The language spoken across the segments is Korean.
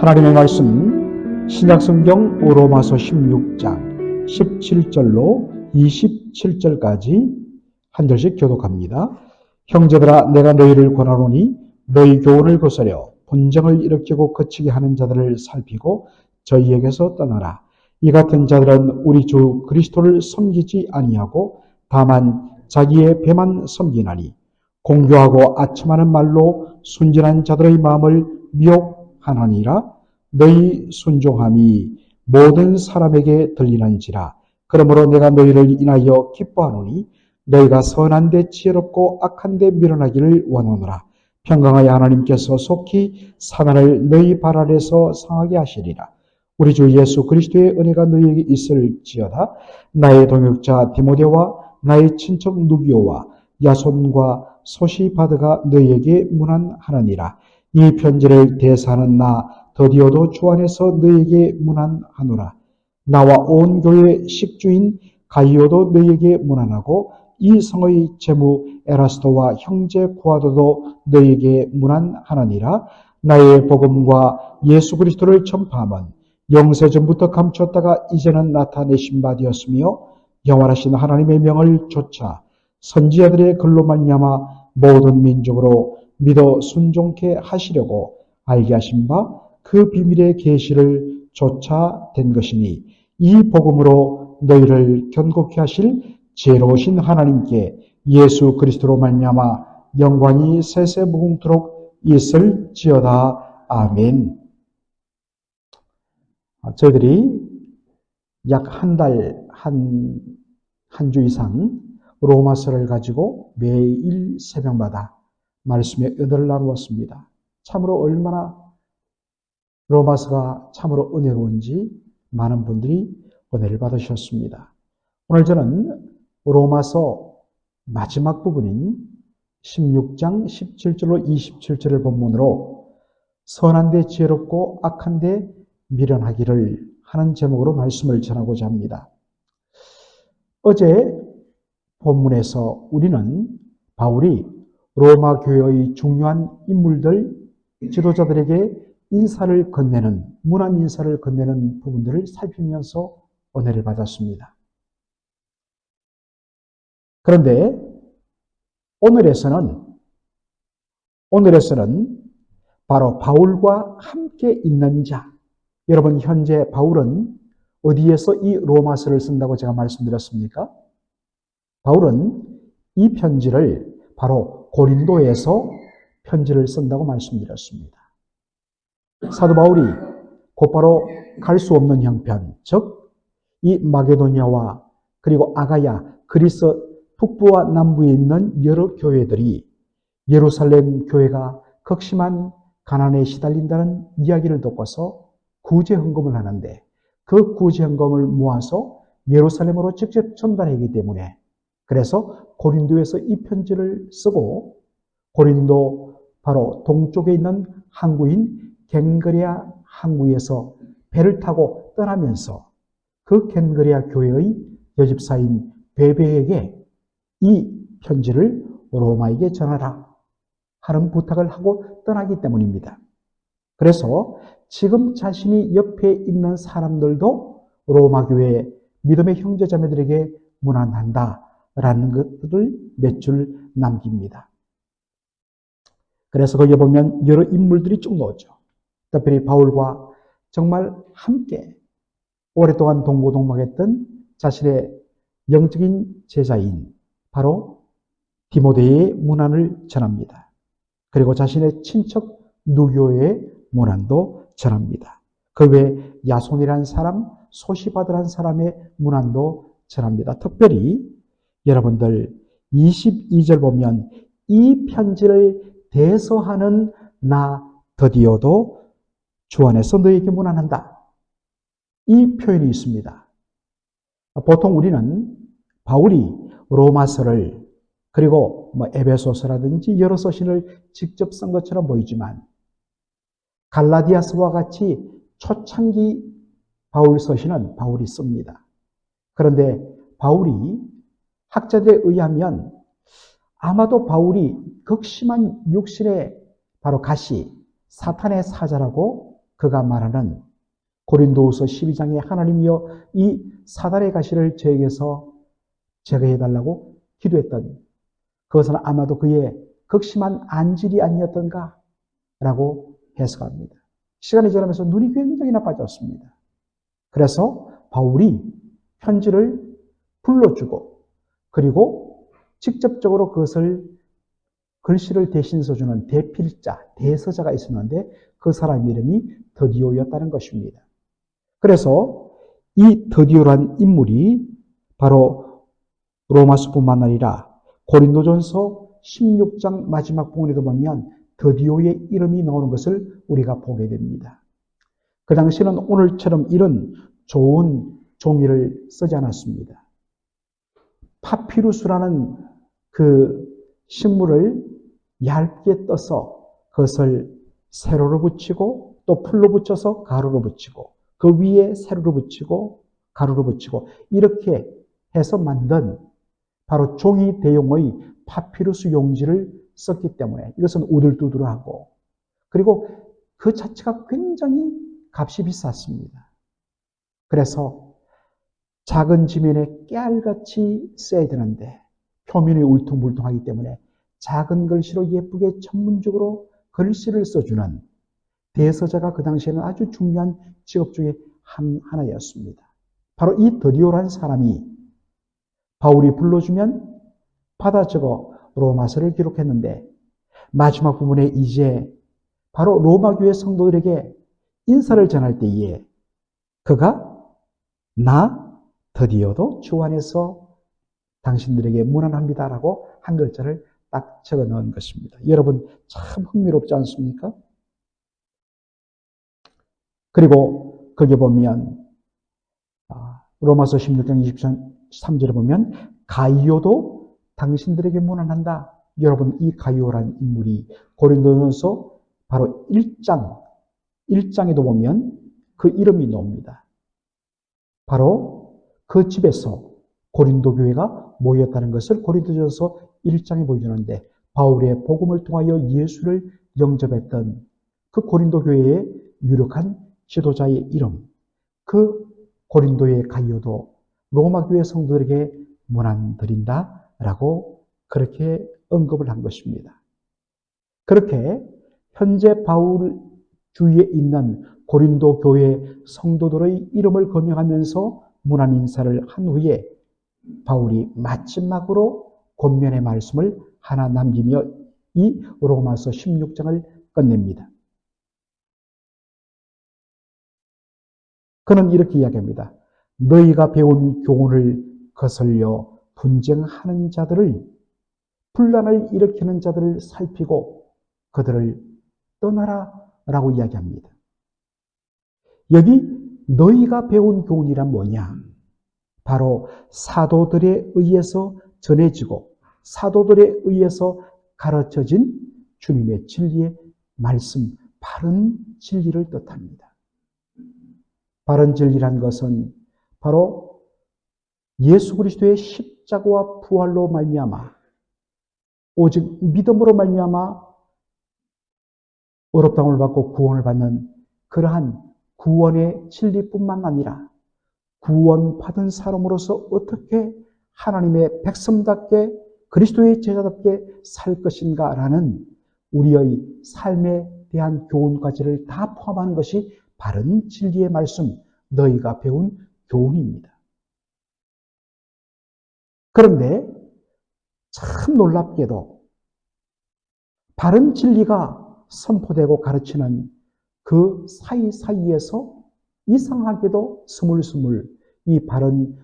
하나님의 말씀 신약성경 로마서 16장 17절로 27절까지 한 절씩 교독합니다. 형제들아 내가 너희를 권하노니 너희 교훈을 거스려 분쟁을 일으키고 거치게 하는 자들을 살피고 저희에게서 떠나라. 이 같은 자들은 우리 주 그리스도를 섬기지 아니하고 다만 자기의 배만 섬기나니 공교하고 아첨하는 말로 순진한 자들의 마음을 미혹 하나니라. 너희 순종함이 모든 사람에게 들리는지라. 그러므로 내가 너희를 인하여 기뻐하노니 너희가 선한데 지혜롭고 악한데 밀어나기를 원하노라. 평강하여 하나님께서 속히 사단을 너희 발 아래서 상하게 하시리라. 우리 주 예수 그리스도의 은혜가 너희에게 있을지어다. 나의 동역자 디모데와 나의 친척 누기오와 야손과 소시바드가 너희에게 문안하느니라. 이 편지를 대사하는 나 더디어도 주 안에서 너희에게 문안하노라. 나와 온 교회 식주인 가이오도 너희에게 문안하고 이 성의 제무 에라스도와 형제 구아도도 너희에게 문안하느니라. 나의 복음과 예수 그리스도를 전파함은 영세 전부터 감추었다가 이제는 나타내신 바 되었으며 영원하신 하나님의 명을 좇아 선지자들의 글로 말미암아 모든 민족으로 믿어 순종케 하시려고 알게 하신 바 그 비밀의 계시를 쫓아된 것이니 이 복음으로 너희를 견고케 하실 지혜로우신 하나님께 예수 그리스도로 말미암아 영광이 세세 무궁토록 있을지어다 아멘. 저희들이 약 한 달, 한, 한 주 이상 로마서를 가지고 매일 새벽마다 말씀의 은혜를 나누었습니다. 참으로 얼마나 로마서가 참으로 은혜로운지 많은 분들이 은혜를 받으셨습니다. 오늘 저는 로마서 마지막 부분인 16장 17절로 27절을 본문으로 선한 데 지혜롭고 악한 데 미련하기를 하는 제목으로 말씀을 전하고자 합니다. 어제 본문에서 우리는 바울이 로마 교회의 중요한 인물들, 지도자들에게 인사를 건네는, 문안 인사를 건네는 부분들을 살피면서 은혜를 받았습니다. 그런데 오늘에서는, 오늘에서는 바로 바울과 함께 있는 자, 여러분 현재 바울은 어디에서 이 로마서를 쓴다고 제가 말씀드렸습니까? 바울은 이 편지를 바로 고린도에서 편지를 쓴다고 말씀드렸습니다. 사도 바울이 곧바로 갈 수 없는 형편, 즉 이 마게도니아와 그리고 아가야, 그리스 북부와 남부에 있는 여러 교회들이 예루살렘 교회가 극심한 가난에 시달린다는 이야기를 듣고서 구제 헌금을 하는데 그 구제 헌금을 모아서 예루살렘으로 직접 전달하기 때문에 그래서 고린도에서 이 편지를 쓰고 고린도 바로 동쪽에 있는 항구인 겐그리아 항구에서 배를 타고 떠나면서 그 겐그리아 교회의 여집사인 베베에게 이 편지를 로마에게 전하라 하는 부탁을 하고 떠나기 때문입니다. 그래서 지금 자신이 옆에 있는 사람들도 로마 교회 믿음의 형제자매들에게 문안한다 라는 것들을 몇 줄 남깁니다. 그래서 거기에 보면 여러 인물들이 쭉 나오죠. 특별히 바울과 정말 함께 오랫동안 동고동락했던 자신의 영적인 제자인 바로 디모데의 문안을 전합니다. 그리고 자신의 친척 누교의 문안도 전합니다. 그 외에 야손이라는 사람, 소시바드라는 사람의 문안도 전합니다. 특별히 여러분들 22절 보면 이 편지를 대서하는 나 드디어도 주 안에서 너에게 문안한다. 이 표현이 있습니다. 보통 우리는 바울이 로마서를 그리고 뭐 에베소서라든지 여러 서신을 직접 쓴 것처럼 보이지만 갈라디아서와 같이 초창기 바울 서신은 바울이 씁니다. 그런데 바울이 학자들에 의하면 아마도 바울이 극심한 육신의 바로 가시, 사탄의 사자라고 그가 말하는 고린도후서 12장에 하나님이여 이 사단의 가시를 저에게서 제거해달라고 기도했던 그것은 아마도 그의 극심한 안질이 아니었던가 라고 해석합니다. 시간이 지나면서 눈이 굉장히 나빠졌습니다. 그래서 바울이 편지를 불러주고 그리고 직접적으로 그것을 글씨를 대신 써주는 대필자, 대서자가 있었는데 그 사람 이름이 드디오였다는 것입니다. 그래서 이 드디오란 인물이 바로 로마서뿐만 아니라 고린도전서 16장 마지막 부분에도 보면 드디오의 이름이 나오는 것을 우리가 보게 됩니다. 그 당시에는 오늘처럼 이런 좋은 종이를 쓰지 않았습니다. 파피루스라는 그 식물을 얇게 떠서 그것을 세로로 붙이고 또 풀로 붙여서 가루로 붙이고 그 위에 세로로 붙이고 가루로 붙이고 이렇게 해서 만든 바로 종이 대용의 파피루스 용지를 썼기 때문에 이것은 우들두들하고 그리고 그 자체가 굉장히 값이 비쌌습니다. 그래서 작은 지면에 깨알같이 써야 되는데 표면이 울퉁불퉁하기 때문에 작은 글씨로 예쁘게 전문적으로 글씨를 써주는 대서자가 그 당시에는 아주 중요한 직업 중에 한, 하나였습니다. 바로 이 드디오란 사람이 바울이 불러주면 받아 적어 로마서를 기록했는데 마지막 부분에 이제 바로 로마 교회 성도들에게 인사를 전할 때에 그가 나 드디어도 주 안에서 당신들에게 무난합니다라고 한 글자를 딱 적어 넣은 것입니다. 여러분 참 흥미롭지 않습니까? 그리고 거기 보면 아, 로마서 16장 23절에 보면 가이오도 당신들에게 무난한다. 여러분 이 가이오란 인물이 고린도전서 바로 1장 1장에도 보면 그 이름이 나옵니다. 바로 그 집에서 고린도 교회가 모였다는 것을 고린도전서 1장에 보여주는데 바울의 복음을 통하여 예수를 영접했던 그 고린도 교회의 유력한 지도자의 이름, 그 고린도의 가이오도 로마 교회 성도들에게 문안 드린다라고 그렇게 언급을 한 것입니다. 그렇게 현재 바울 주위에 있는 고린도 교회 성도들의 이름을 거명하면서 문안 인사를 한 후에 바울이 마지막으로 권면의 말씀을 하나 남기며 이 로마서 16장을 끝냅니다. 그는 이렇게 이야기합니다. 너희가 배운 교훈을 거슬려 분쟁하는 자들을 분란을 일으키는 자들을 살피고 그들을 떠나라 라고 이야기합니다. 여기 너희가 배운 교훈이란 뭐냐? 바로 사도들에 의해서 전해지고 사도들에 의해서 가르쳐진 주님의 진리의 말씀, 바른 진리를 뜻합니다. 바른 진리란 것은 바로 예수 그리스도의 십자가와 부활로 말미암아 오직 믿음으로 말미암아 어렵다함을 받고 구원을 받는 그러한 구원의 진리뿐만 아니라 구원받은 사람으로서 어떻게 하나님의 백성답게 그리스도의 제자답게 살 것인가라는 우리의 삶에 대한 교훈까지를 다 포함한 것이 바른 진리의 말씀, 너희가 배운 교훈입니다. 그런데 참 놀랍게도 바른 진리가 선포되고 가르치는 그 사이사이에서 이상하게도 스물스물 이 바른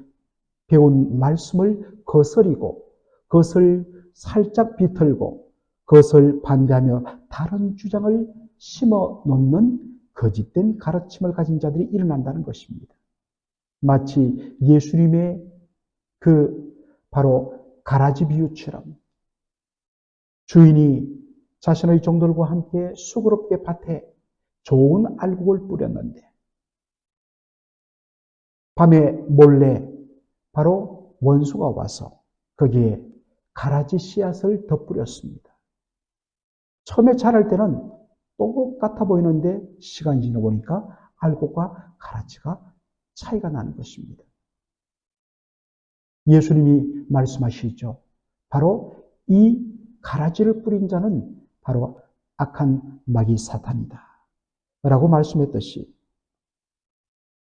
배운 말씀을 거스리고 그것을 살짝 비틀고 그것을 반대하며 다른 주장을 심어 놓는 거짓된 가르침을 가진 자들이 일어난다는 것입니다. 마치 예수님의 그 바로 가라지 비유처럼 주인이 자신의 종들과 함께 수고롭게 밭에 좋은 알곡을 뿌렸는데 밤에 몰래 바로 원수가 와서 거기에 가라지 씨앗을 덧뿌렸습니다. 처음에 자랄 때는 똑같아 보이는데 시간이 지나보니까 알곡과 가라지가 차이가 나는 것입니다. 예수님이 말씀하시죠. 바로 이 가라지를 뿌린 자는 바로 악한 마귀 사탄이다. 라고 말씀했듯이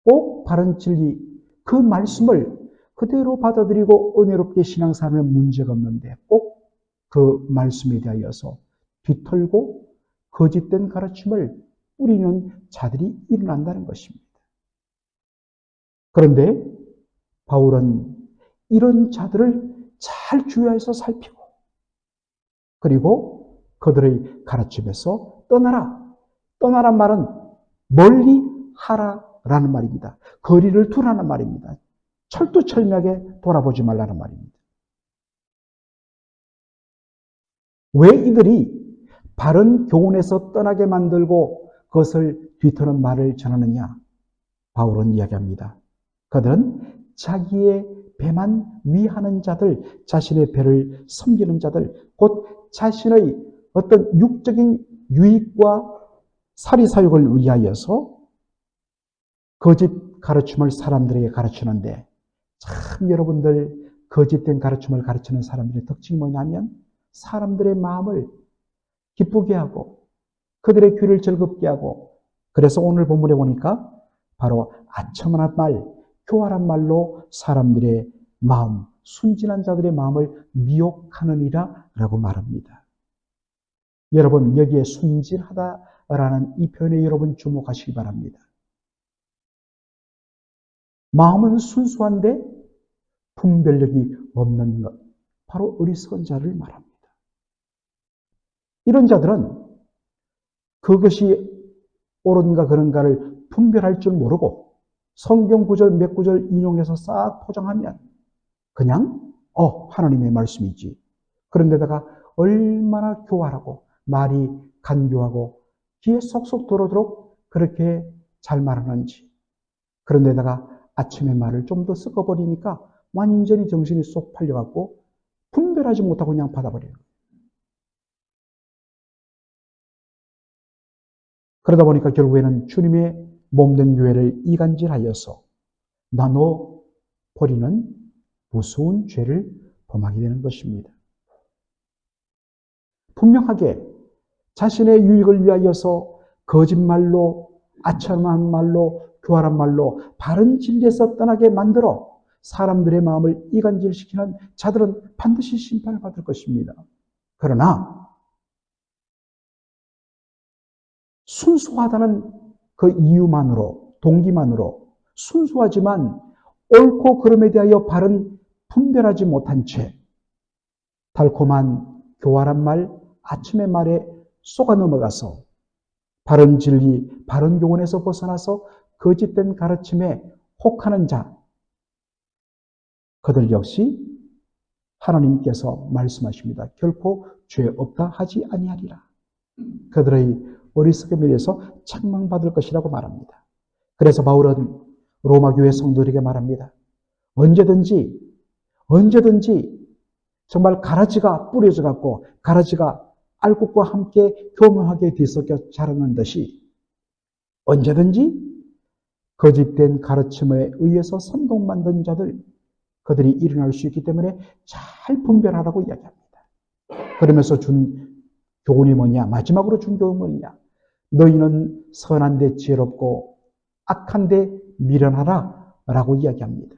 꼭 바른 진리 그 말씀을 그대로 받아들이고 은혜롭게 신앙생활하면 문제가 없는데 꼭 그 말씀에 대하여서 뒤털고 거짓된 가르침을 뿌리는 자들이 일어난다는 것입니다. 그런데 바울은 이런 자들을 잘 주의해서 살피고 그리고 그들의 가르침에서 떠나라. 떠나란 말은 멀리 하라 라는 말입니다. 거리를 두라는 말입니다. 철두철미하게 돌아보지 말라는 말입니다. 왜 이들이 바른 교훈에서 떠나게 만들고 그것을 뒤터는 말을 전하느냐? 바울은 이야기합니다. 그들은 자기의 배만 위하는 자들, 자신의 배를 섬기는 자들, 곧 자신의 어떤 육적인 유익과 사리사욕을 위하여서 거짓 가르침을 사람들에게 가르치는데 참 여러분들 거짓된 가르침을 가르치는 사람들의 특징이 뭐냐면 사람들의 마음을 기쁘게 하고 그들의 귀를 즐겁게 하고 그래서 오늘 본문에 보니까 바로 아첨한 말, 교활한 말로 사람들의 마음, 순진한 자들의 마음을 미혹하느니라 라고 말합니다. 여러분 여기에 순진하다라는 이 표현에 여러분 주목하시기 바랍니다. 마음은 순수한데 분별력이 없는 것, 바로 어리석은 자를 말합니다. 이런 자들은 그것이 옳은가 그런가를 분별할 줄 모르고 성경 구절 몇 구절 인용해서 싹 포장하면 그냥 어 하나님의 말씀이지. 그런데다가 얼마나 교활하고 말이 간교하고 귀에 쏙쏙 들어오도록 그렇게 잘 말하는지. 그런데다가 아침에 말을 좀 더 섞어버리니까 완전히 정신이 쏙 팔려갖고 분별하지 못하고 그냥 받아버려요. 그러다 보니까 결국에는 주님의 몸된 교회를 이간질하여서 나눠 버리는 무서운 죄를 범하게 되는 것입니다. 분명하게 자신의 유익을 위하여서 거짓말로 아첨한 말로 교활한 말로 바른 진리에서 떠나게 만들어 사람들의 마음을 이간질시키는 자들은 반드시 심판을 받을 것입니다. 그러나 순수하다는 그 이유만으로, 동기만으로 순수하지만 옳고 그름에 대하여 바른 분별하지 못한 채 달콤한 교활한 말, 아침의 말에 쏘가 넘어가서 바른 진리, 바른 교훈에서 벗어나서 거짓된 가르침에 혹하는 자, 그들 역시 하나님께서 말씀하십니다. 결코 죄 없다 하지 아니하리라. 그들의 어리석음에 대해서 책망받을 것이라고 말합니다. 그래서 바울은 로마 교회 성도들에게 말합니다. 언제든지 언제든지 정말 가라지가 뿌려져 갖고 가라지가 알곡과 함께 교묘하게 뒤섞여 자라는 듯이 언제든지 거짓된 가르침에 의해서 선동 만든 자들 그들이 일어날 수 있기 때문에 잘 분별하라고 이야기합니다. 그러면서 준 교훈이 뭐냐? 마지막으로 준 교훈이 뭐냐? 너희는 선한데 지혜롭고 악한데 미련하라 라고 이야기합니다.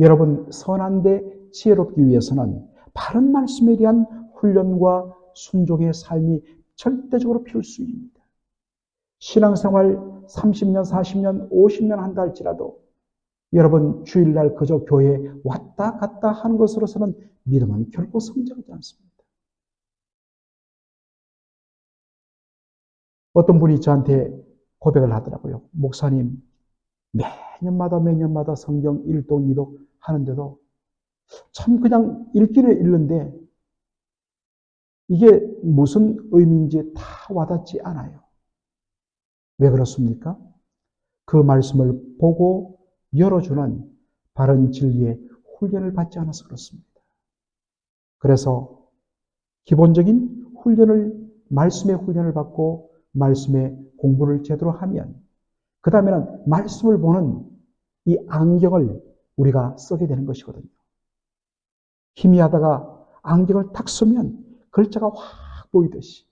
여러분, 선한데 지혜롭기 위해서는 바른 말씀에 대한 훈련과 순종의 삶이 절대적으로 필수입니다. 신앙생활 30년, 40년, 50년 한다 할지라도 여러분 주일날 그저 교회에 왔다 갔다 하는 것으로서는 믿음은 결코 성장하지 않습니다. 어떤 분이 저한테 고백을 하더라고요. 목사님, 매년마다 매년마다 성경 1독, 2독 하는데도 참 그냥 읽기는 읽는데 이게 무슨 의미인지 다 와닿지 않아요. 왜 그렇습니까? 그 말씀을 보고 열어주는 바른 진리의 훈련을 받지 않아서 그렇습니다. 그래서 기본적인 훈련을 말씀의 훈련을 받고 말씀의 공부를 제대로 하면 그 다음에는 말씀을 보는 이 안경을 우리가 쓰게 되는 것이거든요. 희미하다가 안경을 탁 쓰면 글자가 확 보이듯이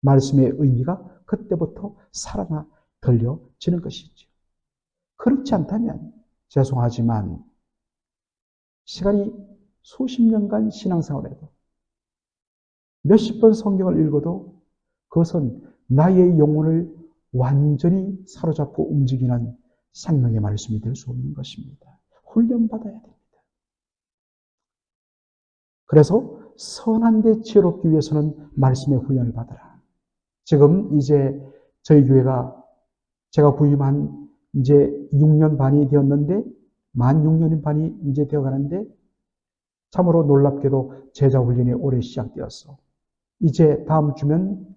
말씀의 의미가 그때부터 살아나 들려지는 것이죠. 그렇지 않다면 죄송하지만 시간이 수십 년간 신앙생활에도 몇십 번 성경을 읽어도 그것은 나의 영혼을 완전히 사로잡고 움직이는 생명의 말씀이 될 수 없는 것입니다. 훈련받아야 됩니다. 그래서 선한 데 지혜롭기 위해서는 말씀의 훈련을 받아라. 지금 이제 저희 교회가 제가 부임한 이제 6년 반이 되었는데 만 6년인 반이 이제 되어 가는데 참으로 놀랍게도 제자 훈련이 올해 시작되었어. 이제 다음 주면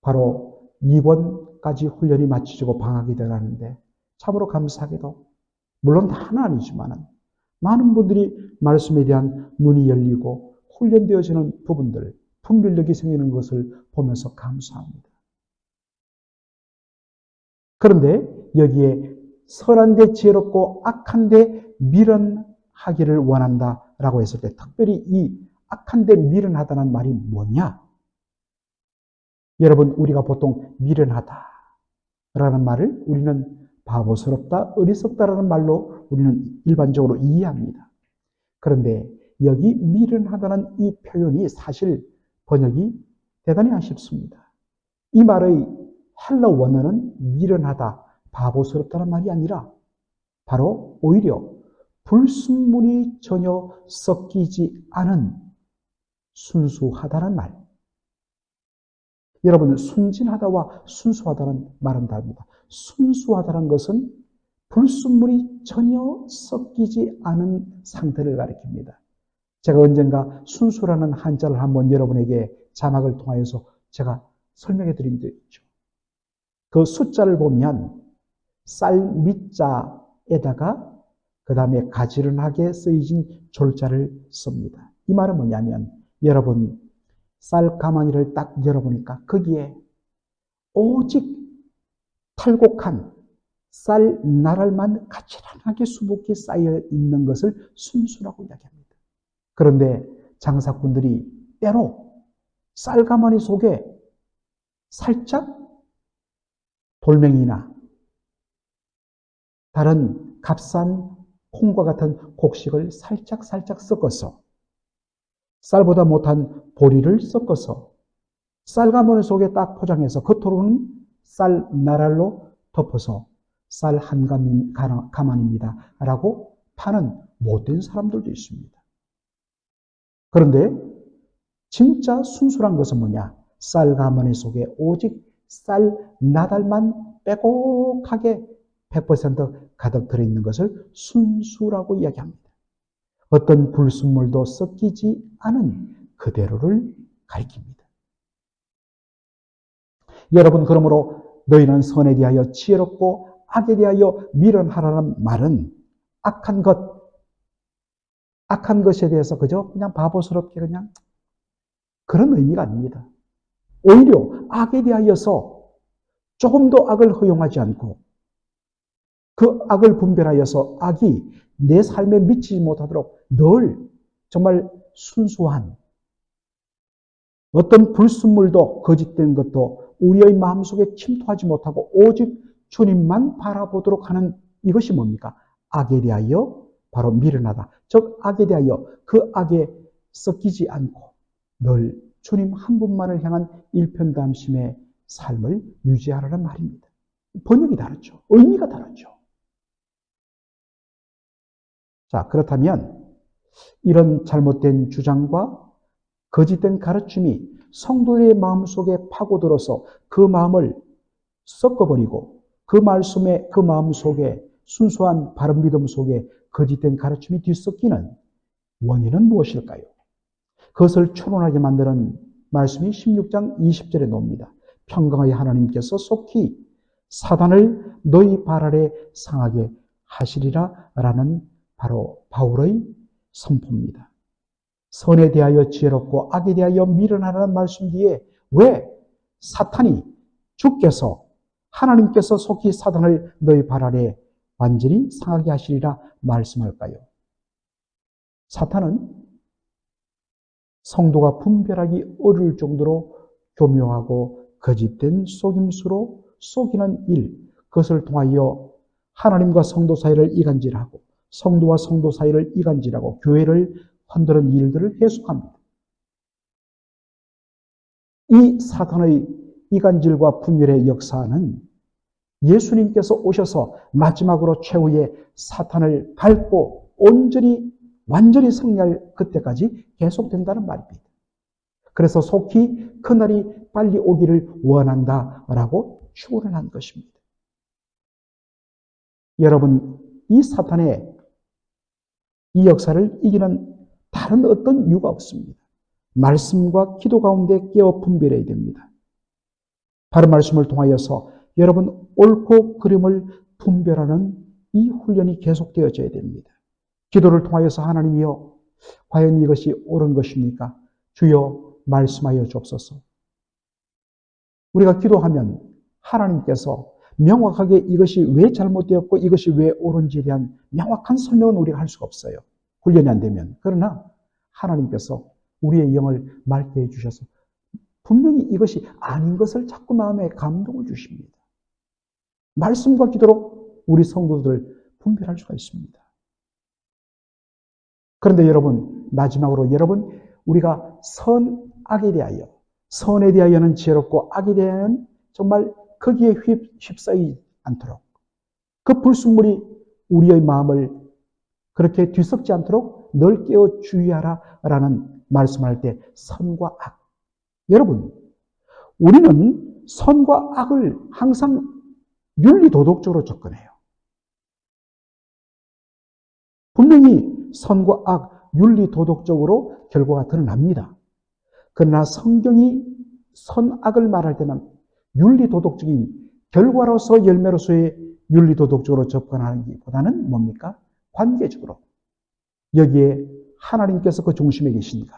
바로 2번까지 훈련이 마치고 방학이 되가는데 참으로 감사하게도 물론 다는 아니지만은 많은 분들이 말씀에 대한 눈이 열리고 훈련되어지는 부분들, 분별력이 생기는 것을 보면서 감사합니다. 그런데 여기에 선한 데 지혜롭고 악한 데 미련하기를 원한다 라고 했을 때 특별히 이 악한 데 미련하다는 말이 뭐냐? 여러분 우리가 보통 미련하다 라는 말을 우리는 바보스럽다, 어리석다라는 말로 우리는 일반적으로 이해합니다. 그런데 여기 미련하다는 이 표현이 사실 번역이 대단히 아쉽습니다. 이 말의 헬러 원어는 미련하다, 바보스럽다는 말이 아니라 바로 오히려 불순물이 전혀 섞이지 않은 순수하다는 말. 여러분, 순진하다와 순수하다는 말은 다릅니다. 순수하다는 것은 불순물이 전혀 섞이지 않은 상태를 가리킵니다. 제가 언젠가 순수라는 한자를 한번 여러분에게 자막을 통하여서 제가 설명해 드린 적 있죠. 그 숫자를 보면 쌀 밑자에다가 그 다음에 가지런하게 쓰여진 졸자를 씁니다. 이 말은 뭐냐면 여러분 쌀 가마니를 딱 열어보니까 거기에 오직 탈곡한 쌀 나랄만 가지런하게 수북히 쌓여 있는 것을 순수라고 이야기합니다. 그런데 장사꾼들이 때로 쌀 가마니 속에 살짝 돌멩이나 다른 값싼 콩과 같은 곡식을 살짝 살짝 섞어서 쌀보다 못한 보리를 섞어서 쌀가마니 속에 딱 포장해서 겉으로는 쌀 나랄로 덮어서 쌀 한 가만입니다. 라고 파는 못된 사람들도 있습니다. 그런데 진짜 순수한 것은 뭐냐? 쌀 가마니 속에 오직 쌀 나달만 빼곡하게 100% 가득 들어있는 것을 순수라고 이야기합니다. 어떤 불순물도 섞이지 않은 그대로를 가리킵니다. 여러분, 그러므로 너희는 선에 대하여 지혜롭고 악에 대하여 미련하라는 말은 악한 것, 악한 것에 대해서 그저 그냥 바보스럽게 그냥 그런 의미가 아닙니다. 오히려 악에 대하여서 조금 더 악을 허용하지 않고 그 악을 분별하여서 악이 내 삶에 미치지 못하도록 늘 정말 순수한 어떤 불순물도 거짓된 것도 우리의 마음속에 침투하지 못하고 오직 주님만 바라보도록 하는 이것이 뭡니까? 악에 대하여 바로 미련하다. 즉 악에 대하여 그 악에 섞이지 않고 늘 주님 한 분만을 향한 일편담심의 삶을 유지하라는 말입니다. 번역이 다르죠. 의미가 다르죠. 자, 그렇다면 이런 잘못된 주장과 거짓된 가르침이 성도의 마음속에 파고들어서 그 마음을 섞어버리고 그 말씀에 그 마음 속에 순수한 바른 믿음 속에 거짓된 가르침이 뒤섞이는 원인은 무엇일까요? 그것을 추론하게 만드는 말씀이 16장 20절에 나옵니다. 평강의 하나님께서 속히 사단을 너희 발 아래 상하게 하시리라 라는 바로 바울의 선포입니다. 선에 대하여 지혜롭고 악에 대하여 미련하라는 말씀 뒤에 왜 사탄이 주께서 하나님께서 속히 사단을 너희 발 아래 완전히 상하게 하시리라 말씀할까요? 사탄은 성도가 분별하기 어려울 정도로 교묘하고 거짓된 속임수로 속이는 일, 그것을 통하여 하나님과 성도 사이를 이간질하고 성도와 성도 사이를 이간질하고 교회를 흔드는 일들을 계속합니다. 이 사탄의 이간질과 분열의 역사는 예수님께서 오셔서 마지막으로 최후의 사탄을 밟고 온전히 완전히 승리할 그때까지 계속된다는 말입니다. 그래서 속히 그날이 빨리 오기를 원한다라고 추구를 한 것입니다. 여러분, 이 사탄의 이 역사를 이기는 다른 어떤 이유가 없습니다. 말씀과 기도 가운데 깨어 분별해야 됩니다. 바른 말씀을 통하여서 여러분 옳고 그름을 분별하는 이 훈련이 계속되어져야 됩니다. 기도를 통하여서 하나님이여 과연 이것이 옳은 것입니까? 주여 말씀하여 주옵소서. 우리가 기도하면 하나님께서 명확하게 이것이 왜 잘못되었고 이것이 왜 옳은지에 대한 명확한 설명은 우리가 할 수가 없어요. 훈련이 안 되면. 그러나 하나님께서 우리의 영을 맑게 해주셔서 분명히 이것이 아닌 것을 자꾸 마음에 감동을 주십니다. 말씀과 기도로 우리 성도들을 분별할 수가 있습니다. 그런데 여러분, 마지막으로 여러분, 우리가 선악에 대하여, 선에 대하여는 지혜롭고 악에 대하여는 정말 거기에 휩, 휩싸이지 않도록 그 불순물이 우리의 마음을 그렇게 뒤섞지 않도록 널 깨어 주의하라 라는 말씀할 때 선과 악. 여러분, 우리는 선과 악을 항상 윤리 도덕적으로 접근해요. 분명히 선과 악, 윤리 도덕적으로 결과가 드러납니다. 그러나 성경이 선악을 말할 때는 윤리 도덕적인 결과로서 열매로서의 윤리 도덕적으로 접근하는 것보다는 뭡니까? 관계적으로. 여기에 하나님께서 그 중심에 계신가?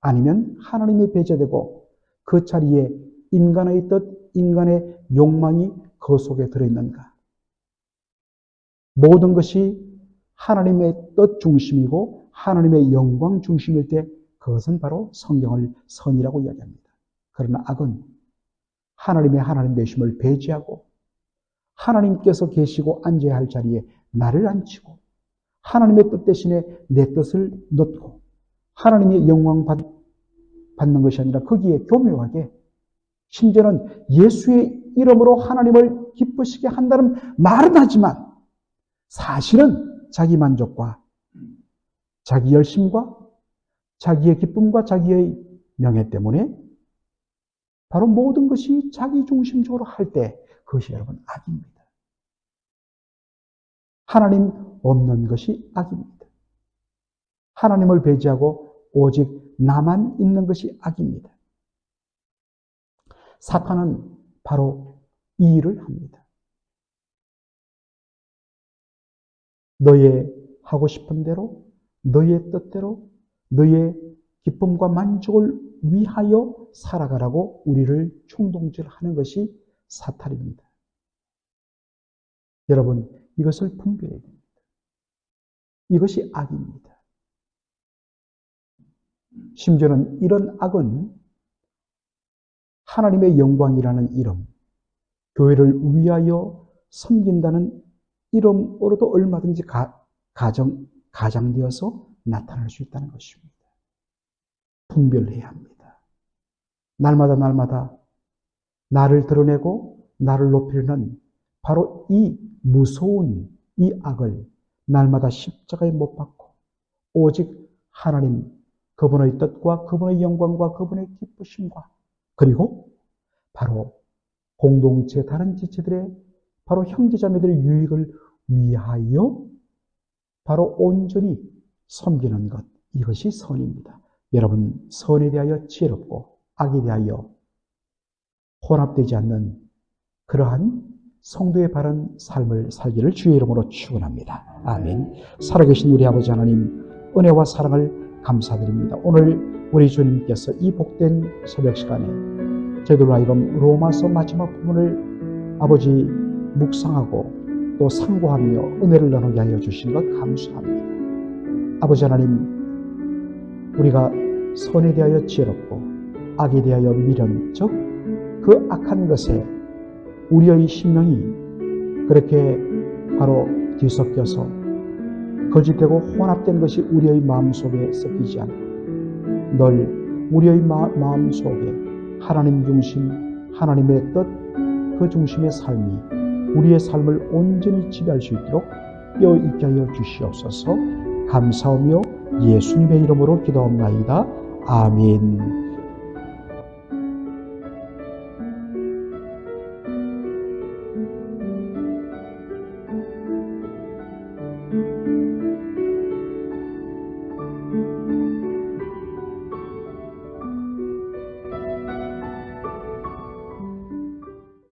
아니면 하나님이 배제되고 그 자리에 인간의 뜻, 인간의 욕망이 그 속에 들어있는가? 모든 것이 하나님의 뜻 중심이고 하나님의 영광 중심일 때 그것은 바로 성경을 선이라고 이야기합니다. 그러나 악은 하나님의 하나님 되심을 배제하고 하나님께서 계시고 앉아야 할 자리에 나를 앉히고 하나님의 뜻 대신에 내 뜻을 넣고 하나님의 영광 받는 것이 아니라 거기에 교묘하게 심지어는 예수의 이름으로 하나님을 기쁘시게 한다는 말은 하지만 사실은 자기 만족과 자기 열심과 자기의 기쁨과 자기의 명예 때문에 바로 모든 것이 자기 중심적으로 할 때 그것이 여러분 악입니다. 하나님 없는 것이 악입니다. 하나님을 배제하고 오직 나만 있는 것이 악입니다. 사탄은 바로 이 일을 합니다. 너의 하고 싶은 대로, 너의 뜻대로, 너의 기쁨과 만족을 위하여 살아가라고 우리를 충동질하는 것이 사탄입니다. 여러분, 이것을 분별해야 됩니다. 이것이 악입니다. 심지어는 이런 악은 하나님의 영광이라는 이름, 교회를 위하여 섬긴다는 이름으로도 얼마든지 가, 가정, 가장되어서 나타날 수 있다는 것입니다. 분별해야 합니다. 날마다 날마다 나를 드러내고 나를 높이려는 바로 이 무서운 이 악을 날마다 십자가에 못 박고 오직 하나님 그분의 뜻과 그분의 영광과 그분의 기쁘심과 그리고 바로 공동체 다른 지체들의 바로 형제자매들의 유익을 위하여 바로 온전히 섬기는 것 이것이 선입니다. 여러분 선에 대하여 지혜롭고 악에 대하여 혼합되지 않는 그러한 성도의 바른 삶을 살기를 주의 이름으로 축원합니다. 아멘. 살아계신 우리 아버지 하나님 은혜와 사랑을 감사드립니다. 오늘 우리 주님께서 이 복된 새벽 시간에 저희들로 하여금 로마서 마지막 부분을 아버지 묵상하고 또 상고하며 은혜를 나누게 하여 주신 것 감사합니다. 아버지 하나님, 우리가 선에 대하여 지혜롭고 악에 대하여 미련, 즉 그 악한 것에 우리의 심령이 그렇게 바로 뒤섞여서 거짓되고 혼합된 것이 우리의 마음속에 섞이지 않고 늘 우리의 마, 마음속에 하나님 중심, 하나님의 뜻, 그 중심의 삶이 우리의 삶을 온전히 지배할 수 있도록 깨어 있게 하여 주시옵소서 감사하며 예수님의 이름으로 기도합나이다. 아멘.